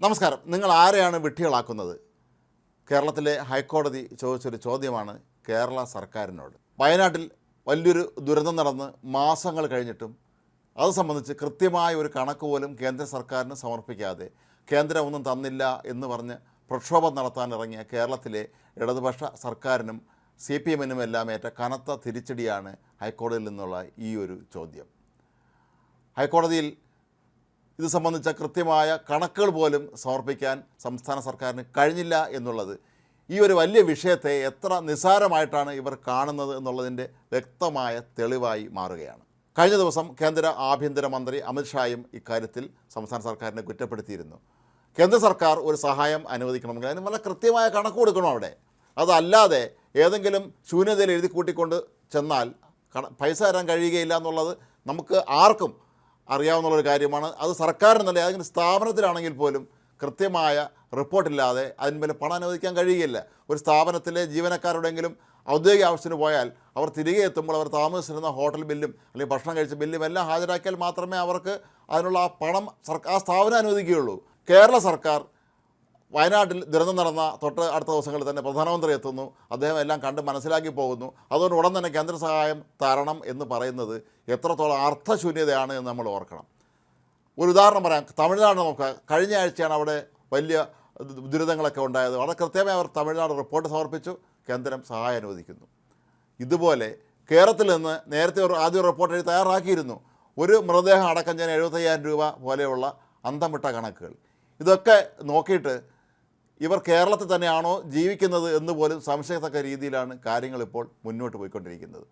നമസ്കാരം. നിങ്ങൾ ആരെയാണ് വിഡ്ഢികളാക്കുന്നത്? കേരളത്തിലെ ഹൈക്കോടതി ചോദിച്ചൊരു ചോദ്യമാണ് കേരള സർക്കാരിനോട്. വയനാട്ടിൽ വലിയൊരു ദുരന്തം നടന്ന് മാസങ്ങൾ കഴിഞ്ഞിട്ടും അത് സംബന്ധിച്ച് കൃത്യമായ ഒരു കണക്ക് പോലും കേന്ദ്ര സർക്കാരിന് സമർപ്പിക്കാതെ കേന്ദ്രം ഒന്നും തന്നില്ല എന്ന് പറഞ്ഞ് പ്രക്ഷോഭം നടത്താനിറങ്ങിയ കേരളത്തിലെ ഇടതുപക്ഷ സർക്കാരിനും സി പി എമ്മിനും എല്ലാം ഏറ്റ കനത്ത തിരിച്ചടിയാണ് ഹൈക്കോടതിയിൽ നിന്നുള്ള ഈ ഒരു ചോദ്യം. ഹൈക്കോടതിയിൽ ഇത് സംബന്ധിച്ച കൃത്യമായ കണക്കുകൾ പോലും സമർപ്പിക്കാൻ സംസ്ഥാന സർക്കാരിന് കഴിഞ്ഞില്ല എന്നുള്ളത്. ഈ ഒരു വലിയ വിഷയത്തെ എത്ര നിസ്സാരമായിട്ടാണ് ഇവർ കാണുന്നത് എന്നുള്ളതിന്റെ വ്യക്തമായ തെളിവായി മാറുകയാണ്. കഴിഞ്ഞ ദിവസം കേന്ദ്ര ആഭ്യന്തരമന്ത്രി അമിത്ഷായും ഇക്കാര്യത്തിൽ സംസ്ഥാന സർക്കാരിനെ കുറ്റപ്പെടുത്തിയിരുന്നു. കേന്ദ്ര സർക്കാർ ഒരു സഹായം അനുവദിക്കണമെങ്കിൽ അതിന് വളരെ കൃത്യമായ കണക്ക് കൊടുക്കണം അവിടെ. അതല്ലാതെ ഏതെങ്കിലും ശൂന്യതയിൽ എഴുതി കൂട്ടിക്കൊണ്ട് ചെന്നാൽ പൈസ തരാൻ കഴിയുകയില്ല എന്നുള്ളത് നമുക്ക് ആർക്കും അറിയാവുന്നുള്ളൊരു കാര്യമാണ്. അത് സർക്കാരിനല്ല ഏതെങ്കിലും സ്ഥാപനത്തിലാണെങ്കിൽ പോലും കൃത്യമായ റിപ്പോർട്ടില്ലാതെ അതിന്മേൽ പണം അനുവദിക്കാൻ കഴിയുകയില്ല. ഒരു സ്ഥാപനത്തിലെ ജീവനക്കാരുടെങ്കിലും ഔദ്യോഗിക ആവശ്യത്തിന് പോയാൽ അവർ തിരികെ എത്തുമ്പോൾ അവർ താമസിച്ചിരുന്ന ഹോട്ടൽ ബില്ലും അല്ലെങ്കിൽ ഭക്ഷണം കഴിച്ച ബില്ലും എല്ലാം ഹാജരാക്കിയാൽ മാത്രമേ അവർക്ക് അതിനുള്ള ആ പണം സർക്കാർ ആ സ്ഥാപനം അനുവദിക്കുകയുള്ളൂ. കേരള സർക്കാർ വയനാട്ടിൽ ദുരന്തം നടന്ന തൊട്ട് അടുത്ത ദിവസങ്ങളിൽ തന്നെ പ്രധാനമന്ത്രി എത്തുന്നു. അദ്ദേഹം എല്ലാം കണ്ട് മനസ്സിലാക്കി പോകുന്നു. അതുകൊണ്ട് ഉടൻ തന്നെ കേന്ദ്ര സഹായം തരണം എന്ന് പറയുന്നത് എത്രത്തോളം അർത്ഥശൂന്യതയാണ് എന്ന് നമ്മൾ ഓർക്കണം. ഒരു ഉദാഹരണം പറയാം. തമിഴ്നാട് നോക്കുക കഴിഞ്ഞ ആഴ്ചയാണ് അവിടെ വലിയ ദുരിതങ്ങളൊക്കെ ഉണ്ടായത്. വളരെ കൃത്യമായി അവർ തമിഴ്നാട് റിപ്പോർട്ട് സമർപ്പിച്ചു. കേന്ദ്രം സഹായം അനുവദിക്കുന്നു. ഇതുപോലെ കേരളത്തിൽ നിന്ന് നേരത്തെ ഒരു ആദ്യ റിപ്പോർട്ട് എഴുതി തയ്യാറാക്കിയിരുന്നു. ഒരു മൃതദേഹം അടക്കം ചെയ്യാൻ എഴുപത്തയ്യായിരം രൂപ പോലെയുള്ള അന്തം വിട്ട കണക്കുകൾ. ഇതൊക്കെ നോക്കിയിട്ട് ഇവർ കേരളത്തിൽ തന്നെയാണോ ജീവിക്കുന്നത് എന്ന് പോലും സംശയത്തക്ക രീതിയിലാണ് കാര്യങ്ങൾ ഇപ്പോൾ മുന്നോട്ട് പോയിക്കൊണ്ടിരിക്കുന്നത്.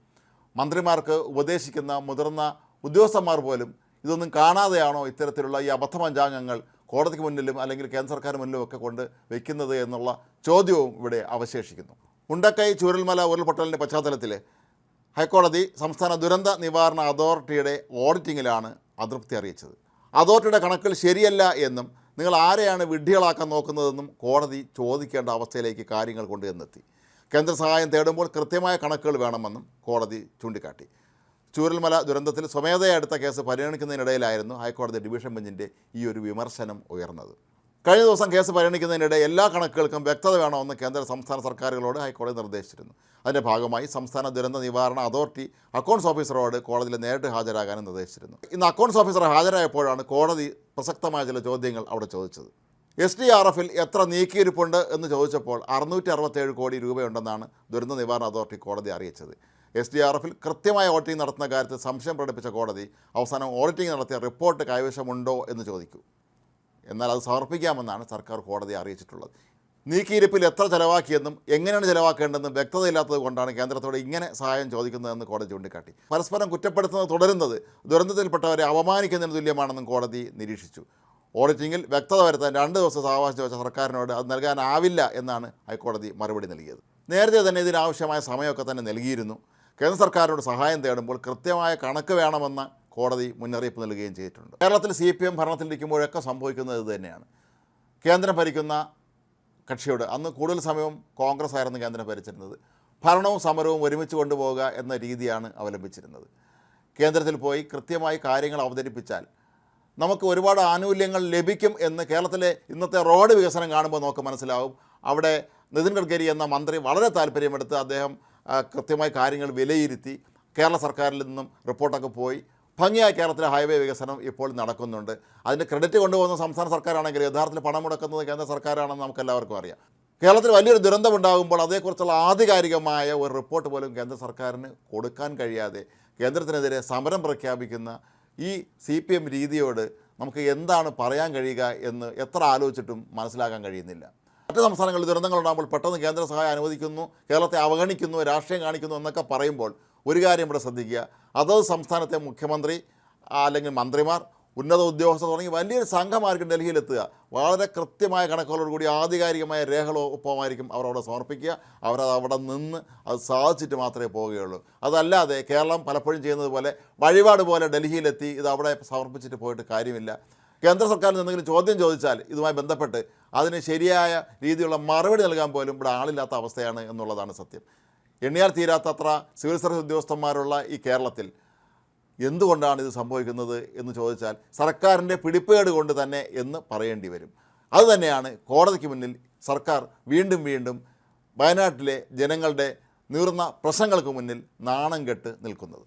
മന്ത്രിമാർക്ക് ഉപദേശിക്കുന്ന മുതിർന്ന ഉദ്യോഗസ്ഥന്മാർ പോലും ഇതൊന്നും കാണാതെയാണോ ഇത്തരത്തിലുള്ള ഈ അബദ്ധമഞ്ചാംഗങ്ങൾ കോടതിക്ക് മുന്നിലും അല്ലെങ്കിൽ കേന്ദ്ര സർക്കാർ മുന്നിലും ഒക്കെ കൊണ്ട് വയ്ക്കുന്നത് എന്നുള്ള ചോദ്യവും ഇവിടെ അവശേഷിക്കുന്നു. ഉണ്ടക്കൈ ചൂരൽമല ഉരുൾപൊട്ടലിന്റെ പശ്ചാത്തലത്തിൽ ഹൈക്കോടതി സംസ്ഥാന ദുരന്ത നിവാരണ അതോറിറ്റിയുടെ ഓഡിറ്റിങ്ങിലാണ് അതൃപ്തി അറിയിച്ചത്. അതോറിറ്റിയുടെ കണക്കിൽ ശരിയല്ല എന്നും നിങ്ങൾ ആരെയാണ് വിഡ്ഢികളാക്കാൻ നോക്കുന്നതെന്നും കോടതി ചോദിക്കേണ്ട അവസ്ഥയിലേക്ക് കാര്യങ്ങൾ കൊണ്ടുവന്നെത്തി. കേന്ദ്ര സഹായം തേടുമ്പോൾ കൃത്യമായ കണക്കുകൾ വേണമെന്നും കോടതി ചൂണ്ടിക്കാട്ടി. ചൂരൽമല ദുരന്തത്തിൽ സ്വമേധയാ എടുത്ത കേസ് പരിഗണിക്കുന്നതിനിടയിലായിരുന്നു ഹൈക്കോടതി ഡിവിഷൻ ബെഞ്ചിന്റെ ഈ ഒരു വിമർശനം ഉയർന്നത്. കഴിഞ്ഞ ദിവസം കേസ് പരിഗണിക്കുന്നതിനിടെ എല്ലാ കണക്കുകൾക്കും വ്യക്തത വേണമെന്ന് കേന്ദ്ര സംസ്ഥാന സർക്കാരുകളോട് ഹൈക്കോടതി നിർദ്ദേശിച്ചിരുന്നു. അതിന്റെ ഭാഗമായി സംസ്ഥാന ദുരന്ത നിവാരണ അതോറിറ്റി അക്കൗണ്ട്സ് ഓഫീസറോട് കോടതിയിൽ നേരിട്ട് ഹാജരാകാനും നിർദ്ദേശിച്ചിരുന്നു. ഇന്ന് അക്കൗണ്ട്സ് ഓഫീസർ ഹാജരായപ്പോഴാണ് കോടതി പ്രസക്തമായ ചില ചോദ്യങ്ങൾ അവിടെ ചോദിച്ചത്. എസ് ഡി ആർ എഫിൽ എത്ര നീക്കിയിരിപ്പുണ്ട് എന്ന് ചോദിച്ചപ്പോൾ അറുന്നൂറ്റി അറുപത്തേഴ് കോടി രൂപയുണ്ടെന്നാണ് ദുരന്ത നിവാരണ അതോറിറ്റി കോടതി അറിയിച്ചത്. എസ് ഡി ആർ എഫിൽ കൃത്യമായ ഓഡിറ്റിംഗ് നടത്തുന്ന കാര്യത്തിൽ സംശയം പ്രകടിപ്പിച്ച കോടതി അവസാനം ഓഡിറ്റിംഗ് നടത്തിയ റിപ്പോർട്ട് കൈവശമുണ്ടോ എന്ന് ചോദിക്കൂ. എന്നാൽ അത് സമർപ്പിക്കാമെന്നാണ് സർക്കാർ കോടതിയെ അറിയിച്ചിട്ടുള്ളത്. നീക്കിയിരിപ്പിൽ എത്ര ചെലവാക്കിയെന്നും എങ്ങനെയാണ് ചെലവാക്കേണ്ടതെന്നും വ്യക്തതയില്ലാത്തത് കൊണ്ടാണ് കേന്ദ്രത്തോട് ഇങ്ങനെ സഹായം ചോദിക്കുന്നതെന്ന് കോടതി ചൂണ്ടിക്കാട്ടി. പരസ്പരം കുറ്റപ്പെടുത്തുന്നത് തുടരുന്നത് ദുരന്തത്തിൽപ്പെട്ടവരെ അപമാനിക്കുന്നതിന് തുല്യമാണെന്നും കോടതി നിരീക്ഷിച്ചു. ഓഡിറ്റിങ്ങിൽ വ്യക്തത വരുത്താൻ രണ്ട് ദിവസം സാവകാശം ചോദിച്ച സർക്കാരിനോട് അത് നൽകാനാവില്ല എന്നാണ് ഹൈക്കോടതി മറുപടി നൽകിയത്. നേരത്തെ തന്നെ ഇതിനാവശ്യമായ സമയമൊക്കെ തന്നെ നൽകിയിരുന്നു. കേന്ദ്ര സർക്കാരിനോട് സഹായം തേടുമ്പോൾ കൃത്യമായ കണക്ക് വേണമെന്ന കോടതി മുന്നറിയിപ്പ് നൽകുകയും ചെയ്തിട്ടുണ്ട്. കേരളത്തിൽ സി പി എം ഭരണത്തിലിരിക്കുമ്പോഴൊക്കെ സംഭവിക്കുന്നത് ഇത് തന്നെയാണ്. കേന്ദ്രം ഭരിക്കുന്ന കക്ഷിയോട് അന്ന് കൂടുതൽ സമയവും കോൺഗ്രസ് ആയിരുന്നു കേന്ദ്രം ഭരിച്ചിരുന്നത്. ഭരണവും സമരവും ഒരുമിച്ച് കൊണ്ടുപോകുക എന്ന രീതിയാണ് അവലംബിച്ചിരുന്നത്. കേന്ദ്രത്തിൽ പോയി കൃത്യമായി കാര്യങ്ങൾ അവതരിപ്പിച്ചാൽ നമുക്ക് ഒരുപാട് ആനുകൂല്യങ്ങൾ ലഭിക്കും എന്ന് കേരളത്തിലെ ഇന്നത്തെ റോഡ് വികസനം കാണുമ്പോൾ നമുക്ക് മനസ്സിലാവും. അവിടെ നിതിൻ ഗഡ്കരി എന്ന മന്ത്രി വളരെ താല്പര്യമെടുത്ത് അദ്ദേഹം കൃത്യമായി കാര്യങ്ങൾ വിലയിരുത്തി കേരള സർക്കാരിൽ നിന്നും റിപ്പോർട്ടൊക്കെ പോയി ഭംഗിയായി കേരളത്തിലെ ഹൈവേ വികസനം ഇപ്പോൾ നടക്കുന്നുണ്ട്. അതിന്റെ ക്രെഡിറ്റ് കൊണ്ടുപോകുന്ന സംസ്ഥാന സർക്കാരാണെങ്കിൽ യഥാർത്ഥത്തിൽ പണം മുടക്കുന്നത് കേന്ദ്ര സർക്കാരാണെന്ന് നമുക്ക് എല്ലാവർക്കും അറിയാം. കേരളത്തിൽ വലിയൊരു ദുരന്തമുണ്ടാകുമ്പോൾ അതേക്കുറിച്ചുള്ള ആധികാരികമായ ഒരു റിപ്പോർട്ട് പോലും കേന്ദ്ര സർക്കാരിന് കൊടുക്കാൻ കഴിയാതെ കേന്ദ്രത്തിനെതിരെ സമരം പ്രഖ്യാപിക്കുന്ന ഈ സി പി എം രീതിയോട് നമുക്ക് എന്താണ് പറയാൻ കഴിയുക എന്ന് എത്ര ആലോചിച്ചിട്ടും മനസ്സിലാക്കാൻ കഴിയുന്നില്ല. മറ്റ് സംസ്ഥാനങ്ങളിൽ ദുരന്തങ്ങൾ ഉണ്ടാകുമ്പോൾ പെട്ടെന്ന് കേന്ദ്ര സഹായം അനുവദിക്കുന്നു കേരളത്തെ അവഗണിക്കുന്നു രാഷ്ട്രീയം കാണിക്കുന്നു എന്നൊക്കെ പറയുമ്പോൾ ഒരു കാര്യം ഇവിടെ ശ്രദ്ധിക്കുക. അതത് സംസ്ഥാനത്തെ മുഖ്യമന്ത്രി അല്ലെങ്കിൽ മന്ത്രിമാർ ഉന്നത ഉദ്യോഗസ്ഥർ തുടങ്ങി വലിയൊരു സംഘമായിരിക്കും ഡൽഹിയിലെത്തുക. വളരെ കൃത്യമായ കണക്കുകളോടുകൂടി ആധികാരികമായ രേഖകളൊപ്പമായിരിക്കും അവർ അവിടെ സമർപ്പിക്കുക. അവരത് അവിടെ നിന്ന് അത് സാധിച്ചിട്ട് മാത്രമേ പോവുകയുള്ളൂ. അതല്ലാതെ കേരളം പലപ്പോഴും ചെയ്യുന്നത് പോലെ വഴിപാട് പോലെ ഡൽഹിയിലെത്തി ഇത് അവിടെ സമർപ്പിച്ചിട്ട് പോയിട്ട് കാര്യമില്ല. കേന്ദ്ര സർക്കാരിൽ എന്തെങ്കിലും ചോദ്യം ചോദിച്ചാൽ ഇതുമായി ബന്ധപ്പെട്ട് അതിന് ശരിയായ രീതിയിലുള്ള മറുപടി നൽകാൻ പോലും ഇവിടെ ആളില്ലാത്ത അവസ്ഥയാണ് എന്നുള്ളതാണ് സത്യം. എണ്ണിയാൽ തീരാത്തത്ര സിവിൽ സർവീസ് ഉദ്യോഗസ്ഥന്മാരുള്ള ഈ കേരളത്തിൽ എന്തുകൊണ്ടാണ് ഇത് സംഭവിക്കുന്നത് എന്ന് ചോദിച്ചാൽ സർക്കാരിന്റെ പിടിപ്പേട് കൊണ്ട് തന്നെ എന്ന് പറയേണ്ടി വരും. അതുതന്നെയാണ് കോടതിക്ക് മുന്നിൽ സർക്കാർ വീണ്ടും വീണ്ടും വയനാട്ടിലെ ജനങ്ങളുടെ നീർന്ന പ്രശ്നങ്ങൾക്ക് മുന്നിൽ നാണം കെട്ട് നിൽക്കുന്നത്.